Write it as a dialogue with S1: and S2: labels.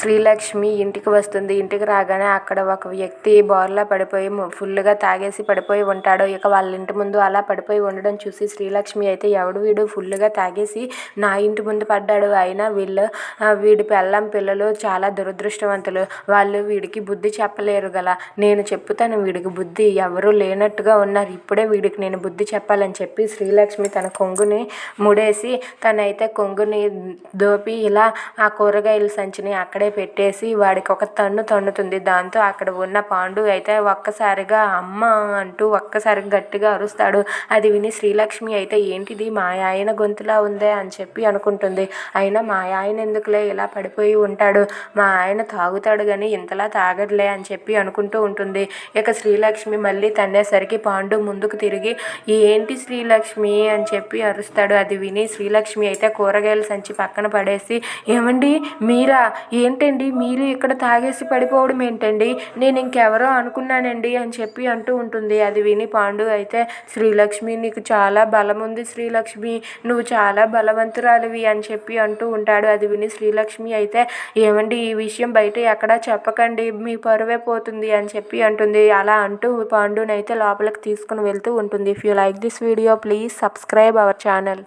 S1: శ్రీలక్ష్మి ఇంటికి వస్తుంది. ఇంటికి రాగానే అక్కడ ఒక వ్యక్తి బోర్లా పడిపోయి ఫుల్గా తాగేసి పడిపోయి ఉంటాడు. ఇక వాళ్ళ ఇంటి ముందు అలా పడిపోయి ఉండడం చూసి శ్రీలక్ష్మి అయితే ఎవడు వీడు? ఫుల్గా తాగేసి నా ఇంటి ముందు పడ్డాడు. అయినా వీళ్ళు వీడి పెళ్ళం పిల్లలు చాలా దురదృష్టవంతులు. వాళ్ళు వీడికి బుద్ధి చెప్పలేరు గల. నేను చెప్పుతాను వీడికి బుద్ధి. ఎవరు లేనట్టుగా ఉన్నారు. ఇప్పుడే వీడికి నేను బుద్ధి చెప్పాలని చెప్పి శ్రీలక్ష్మి తన కొంగుని ముడేసి తనైతే కొంగుని దోపి ఇలా ఆ కూరగాయల సంచిని అక్కడే పెట్టేసి వాడికి ఒక తన్ను తన్నుతుంది. దాంతో అక్కడ ఉన్న పాండు అయితే ఒక్కసారిగా అమ్మ అంటూ ఒక్కసారిగా గట్టిగా అరుస్తాడు. అది విని శ్రీలక్ష్మి అయితే ఏంటిది? మా ఆయన గొంతులా ఉందే అని చెప్పి అనుకుంటుంది. అయినా మా ఆయన ఎందుకులే ఇలా పడిపోయి ఉంటాడు? మా ఆయన తాగుతాడు కానీ ఇంతలా తాగడులే అని చెప్పి అనుకుంటూ ఉంటుంది. ఇక శ్రీలక్ష్మి మళ్ళీ తన్నేసరికి పాండు ముందుకు తిరిగి ఏంటి శ్రీలక్ష్మి? అని చెప్పి అరుస్తాడు. అది విని శ్రీలక్ష్మి అయితే కూరగాయల సంచి పక్కన పడేసి ఏమండి మీరా? ఏంటండి మీరు ఇక్కడ తాగేసి పడిపోవడం ఏంటండి? నేను ఇంకెవరో అనుకున్నానండి అని చెప్పి అంటూ ఉంటుంది. అది విని పాండు అయితే శ్రీలక్ష్మి నీకు చాలా బలం ఉంది శ్రీలక్ష్మి. నువ్వు చాలా బలవంతురాలివి అని చెప్పి అంటూ ఉంటాడు. అది విని శ్రీలక్ష్మి అయితే ఏమండి ఈ విషయం బయట ఎక్కడా చెప్పకండి. మీ పరువే పోతుంది అని చెప్పి అంటుంది. అలా అంటూ పాండునైతే లోపలికి తీసుకుని వెళ్తూ ఉంటుంది. If you like this video please subscribe our channel